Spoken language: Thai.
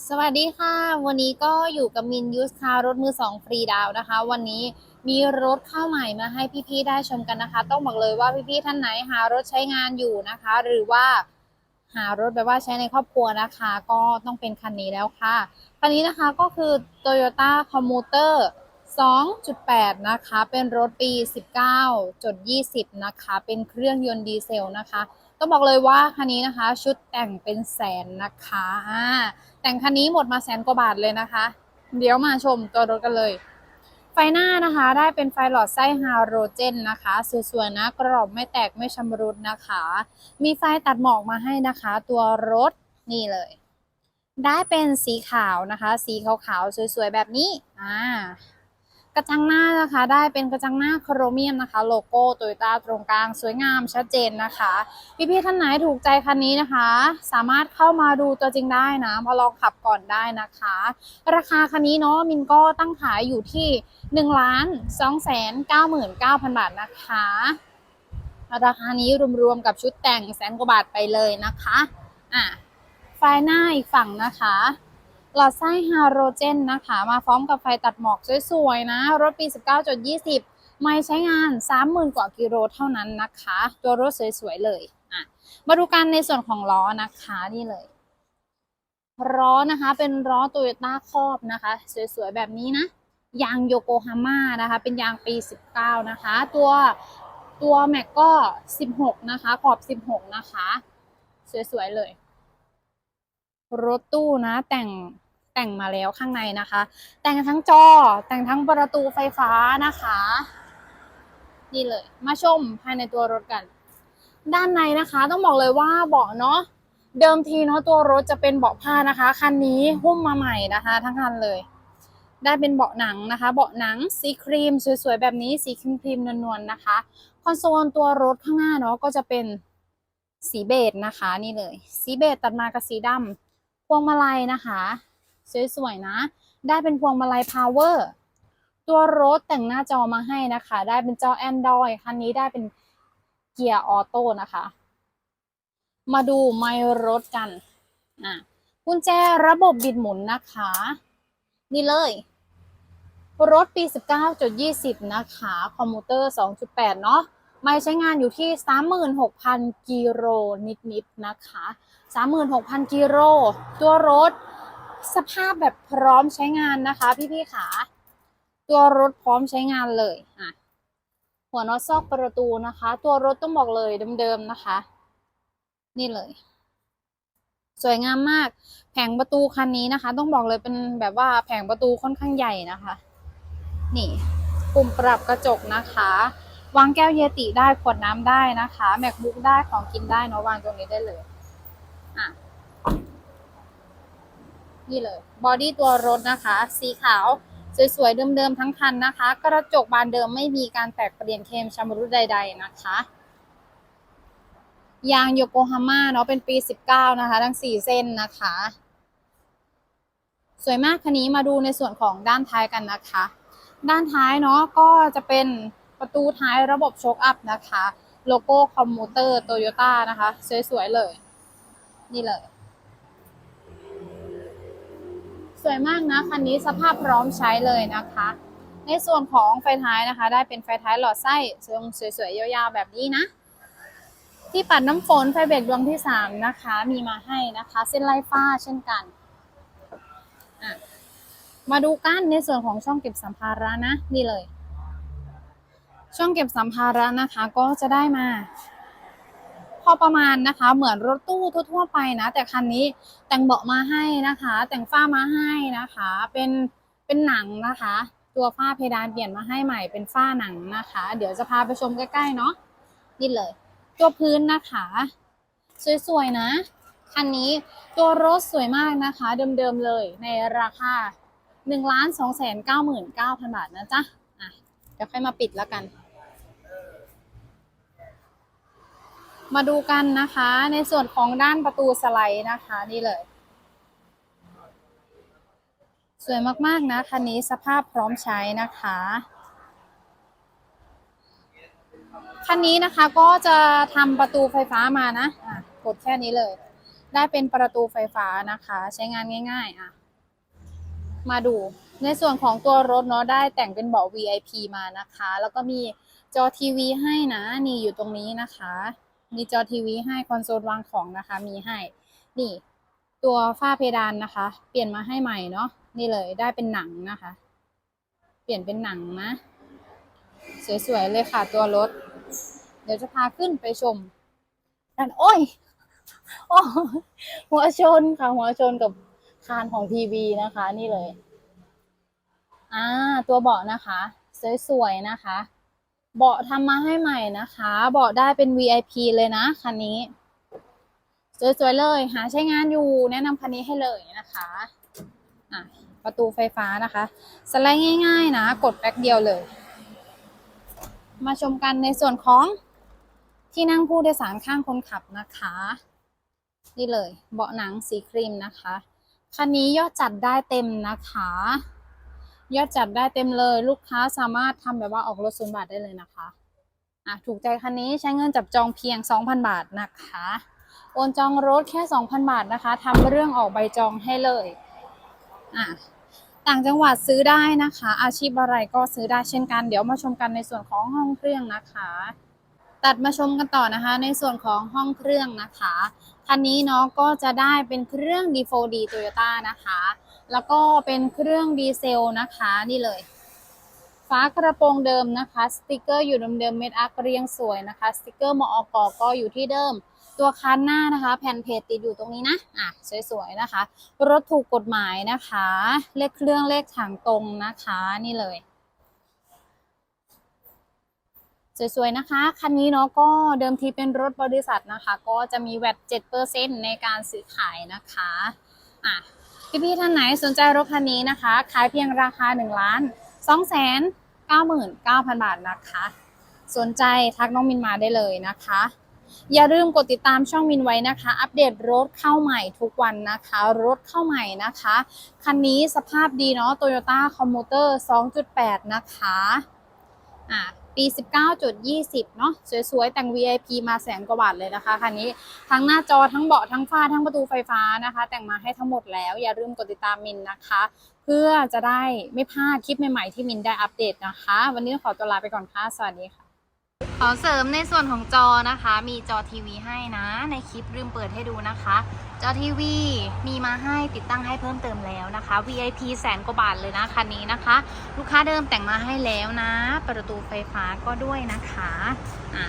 สวัสดีค่ะ วันนี้ก็อยู่กับมินยูสคารถมือสองฟรีดาวนะคะ วันนี้มีรถเข้าใหม่มาให้พี่ๆได้ชมกันนะคะ ต้องบอกเลยว่าพี่ๆท่านไหนหารถใช้งานอยู่นะคะ หรือว่าหารถแบบว่าใช้ในครอบครัวนะคะ ก็ต้องเป็นคันนี้แล้วค่ะคันนี้นะคะก็คือ Toyota Commuter 2.8 นะคะ เป็นรถปี 19.20 นะคะ เป็นเครื่องยนต์ดีเซลนะคะ ต้องบอกเลยว่าคันนี้นะคะ ชุดแต่งเป็นแสนนะคะอ่าแต่งคันนี้หมดมาแสนกว่าบาทเลยนะคะ เดี๋ยวมาชมตัวรถกันเลย ไฟหน้านะคะได้เป็นไฟหลอดไส้ฮาโรเจนนะคะสวยๆนะกรอบไม่แตกไม่ชำรุดนะคะ มีไฟตัดหมอกมาให้นะคะ ตัวรถนี่เลย ได้เป็นสีขาวนะคะ สีขาวๆสวยๆแบบนี้อ่า กระจังหน้านะคะ ได้เป็นกระจังหน้าโครเมียมนะคะ โลโก้โตโยต้าตรงกลางสวยงามชัดเจนนะคะ พี่ๆท่านไหนถูกใจคันนี้นะคะ สามารถเข้ามาดูตัวจริงได้นะมาลองขับก่อนได้นะคะ ราคาคันนี้เนาะมินก็ตั้งขายอยู่ที่1ล้าน2แสน99,000บาทนะคะราคานี้รวมๆกับชุดแต่งแสนกว่าบาทไปเลยนะคะอะไฟหน้าอีกฝั่งนะคะ หลอดไส้ฮาโรเจนนะคะ มาพร้อมกับไฟตัดหมอกสวยๆนะ รถปี 19.20 ไม่ใช้งาน 30,000 กว่ากิโลเท่านั้นนะคะ ตัวรถสวยๆเลยอะมาดูกันในส่วนของล้อนะคะนี่เลยล้อนะคะ เป็นล้อโตโยต้าครอบนะคะ สวยๆ แบบนี้นะ ยางโยโกฮาม่านะคะ เป็นยางปี 19 นะคะ ตัวตัวแม็กก็ 16 นะคะ ขอบ 16 นะคะ สวยๆ เลย รถตู้นะแต่ง แต่งมาแล้วข้างในนะคะ แต่งทั้งจอแต่งทั้งประตูไฟฟ้านะคะนี่เลย มาชมภายในตัวรถกัน ด้านในนะคะต้องบอกเลยว่าเบาะเนาะเดิมทีเนาะตัวรถจะเป็นเบาะผ้านะคะคันนี้หุ้มมาใหม่นะคะ ทั้งคันเลย ได้เป็นเบาะหนังนะคะ เบาะหนังสีครีมสวยๆแบบนี้สีครีมครีมๆนวลๆนะคะ คอนโซลตัวรถข้างหน้าเนาะก็จะเป็นสีเบจนะคะ นี่เลย สีเบจตัดมากับสีดำพวงมาลัยนะคะ สวยๆนะ ได้เป็นพวงมาลัยพาวเวอร์ตัวรถแต่งหน้าจอมาให้นะคะ ได้เป็นจอ Android คันนี้ได้เป็นเกียร์ออโต้นะคะ มาดูไมล์รถกันอะกุญแจระบบบิดหมุนนะคะ นี่เลย รถปี 19.20 นะคะ คอมมูเตอร์ 2.8 เนาะไม่ใช้งานอยู่ที่ 36,000 กิโลนิดๆนะคะ 36,000 กิโลตัวรถ สภาพแบบพร้อมใช้งานนะคะ พี่ๆขาตัวรถพร้อมใช้งานเลยอะหัวน็อตซอกประตูนะคะ ตัวรถต้องบอกเลยเดิมๆนะคะ นี่เลย สวยงามมาก แผงประตูคันนี้นะคะ ต้องบอกเลยเป็นแบบว่าแผงประตูค่อนข้างใหญ่นะคะ นี่ปุ่มปรับกระจกนะคะ วางแก้วเยติได้ขวดน้ำได้นะคะ แมคบุ๊กได้ของกินได้เนาะวางตรงนี้ได้เลยอะ นี่เลยบอดี้ตัวรถนะคะ สีขาว สวยๆ เดิมๆ ทั้งคันนะคะ กระจกบานเดิมไม่มีการแตกเปลี่ยนเคมชำรุดใด ๆ นะคะยางโยโกฮาม่าเนาะเป็นปี 19 นะคะ ทั้ง 4 เส้นนะคะ สวยมากคันนี้มาดูในส่วนของด้านท้ายกันนะคะ ด้านท้ายเนาะก็จะเป็นประตูท้ายระบบโชคอัพนะคะ โลโก้คอมมูเตอร์โตโยต้านะคะ สวยๆ เลย นี่เลย สวยมากนะคันนี้สภาพพร้อมใช้เลยนะคะ ในส่วนของไฟท้ายนะคะ ได้เป็นไฟท้ายหลอดไส้ทรงสวยๆยาวๆแบบนี้นะ ที่ปัดน้ำฝนไฟเบรกดวงที่ 3 นะคะ มีมาให้นะคะ เส้นไล่ฟ้าเช่นกันมาดูกันในส่วนของช่องเก็บสัมภาระนะนี่เลย ช่องเก็บสัมภาระนะคะก็จะได้มา พอประมาณนะคะ เหมือนรถตู้ทั่วๆไปนะ แต่คันนี้แต่งเบาะมาให้นะคะ แต่งฝ้ามาให้นะคะ เป็นเป็นหนังนะคะ ตัวฝ้าเพดานเปลี่ยนมาให้ใหม่เป็นฝ้าหนังนะคะ เดี๋ยวจะพาไปชมใกล้ๆเนาะนี่เลย ตัวพื้นนะคะ สวยๆนะคันนี้ตัวรถสวยมากนะคะ เดิมๆเลยในราคา1ล้าน2แสน9หมื่น9พันบาทนะจ๊ะอะเดี๋ยวค่อยมาปิดแล้วกัน มาดูกันนะคะ ในส่วนของด้านประตูสไลด์นะคะ นี่เลย สวยมากๆนะคันนี้สภาพพร้อมใช้นะคะคันนี้นะคะก็จะทำประตูไฟฟ้ามานะะกดแค่นี้เลย ได้เป็นประตูไฟฟ้านะคะ ใช้งานง่าย ๆ อะ มาดูในส่วนของตัวรถเนาะได้แต่งเป็นเบาะ VIP มานะคะ แล้วก็มีจอทีวีให้นะ นี่อยู่ตรงนี้นะคะ มีจอทีวีให้คอนโซลวางของนะคะ มีให้ นี่ ตัวฝ้าเพดานนะคะ เปลี่ยนมาให้ใหม่เนาะนี่เลยได้เป็นหนังนะคะ เปลี่ยนเป็นหนังนะ สวยๆเลยค่ะตัวรถ เดี๋ยวจะพาขึ้นไปชมดันโอ้ยโอ้ยหัวชนค่ะ หัวชนกับคานของทีวีนะคะ นี่เลยอ่าตัวเบาะนะคะ สวยๆนะคะ เบาะทำมาให้ใหม่นะคะ เบาะได้เป็น VIP เลยนะคันนี้ สวยๆเลย หาใช้งานอยู่แนะนำคันนี้ให้เลยนะคะอะประตูไฟฟ้านะคะ สไลด์ง่ายๆนะ กดแป๊กเดียวเลย มาชมกันในส่วนของที่นั่งผู้โดยสารข้างคนขับนะคะ นี่เลย เบาะหนังสีครีมนะคะ คันนี้ยอดจัดได้เต็มนะคะ ยอดจัดได้เต็มเลย ลูกค้าสามารถทำแบบว่าออกรถศูนย์บาทได้เลยนะคะอะถูกใจคันนี้ใช้เงินจับจองเพียง 2,000 บาทนะคะ โอนจองรถแค่ 2,000 บาทนะคะทำเรื่องออกใบจองให้เลยอะต่างจังหวัดซื้อได้นะคะ อาชีพอะไรก็ซื้อได้เช่นกัน เดี๋ยวมาชมกันในส่วนของห้องเครื่องนะคะ ตัดมาชมกันต่อนะคะ ในส่วนของห้องเครื่องนะคะคันนี้เนาะก็จะได้เป็นเครื่อง D4D Toyota นะคะ แล้วก็เป็นเครื่องดีเซลนะคะนี่เลยฝากระโปรงเดิมนะคะ สติกเกอร์อยู่เดิมๆเม็ดอาร์คเรียงสวยนะคะ สติกเกอร์มอกก็อยู่ที่เดิม ตัวคันหน้านะคะ แผ่นเพจติดอยู่ตรงนี้นะอะสวยๆนะคะ รถถูกกฎหมายนะคะ เลขเครื่องเลขถังตรงนะคะนี่เลยสวยๆนะคะ คันนี้เนาะก็เดิมทีเป็นรถบริษัทนะคะ ก็จะมีแวด7%ในการซื้อขายนะคะ อะ พี่ๆท่านไหนสนใจรถคันนี้นะคะ ขายเพียงราคา1ล้าน2แสน99,000 บาทนะคะ สนใจทักน้องมินมาได้เลยนะคะ อย่าลืมกดติดตามช่องมินไว้นะคะ อัปเดตรถเข้าใหม่ทุกวันนะคะ รถเข้าใหม่นะคะ คันนี้สภาพดีเนาะ Toyota Commuter 2.8 นะคะ อะ ปี 19.20 เนาะสวยๆ แต่ง VIP มาแสนกว่าบาทเลยนะคะคันนี้ทั้งหน้าจอทั้งเบาะทั้งฝ้าทั้งประตูไฟฟ้านะคะ แต่งมาให้ทั้งหมดแล้ว อย่าลืมกดติดตามมินนะคะ เพื่อจะได้ไม่พลาดคลิปใหม่ๆที่มินได้อัปเดตนะคะ วันนี้ขอตัวลาไปก่อนค่ะ สวัสดีค่ะ อเสริมในส่วนของจอนะคะ มีจอทีวีให้นะ ในคลิปลืมเปิดให้ดูนะคะ จอทีวีมีมาให้ติดตั้งให้เพิ่มเติมแล้วนะคะ VIP แสนกว่าบาทเลยนะคันนี้นะคะ ลูกค้าเดิมแต่งมาให้แล้วนะ ประตูไฟฟ้าก็ด้วยนะคะอะ